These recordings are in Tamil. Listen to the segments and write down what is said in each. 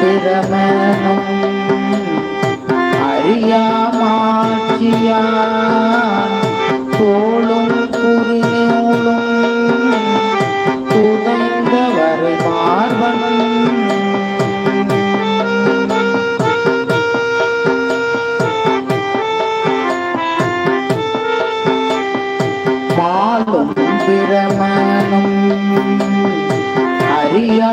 பிரமனும் அறியாமாட்சியான் தோளும் புரிநூலும் புதைந்தவரை மார்பனும் மாலும் பிரமனும் அறியா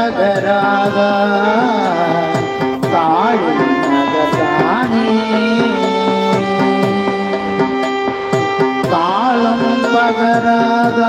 ಮಗರಾಗ ತಾಳು ಮಗದಾನೆ ತಾಳಂ ಮಗರಾಗ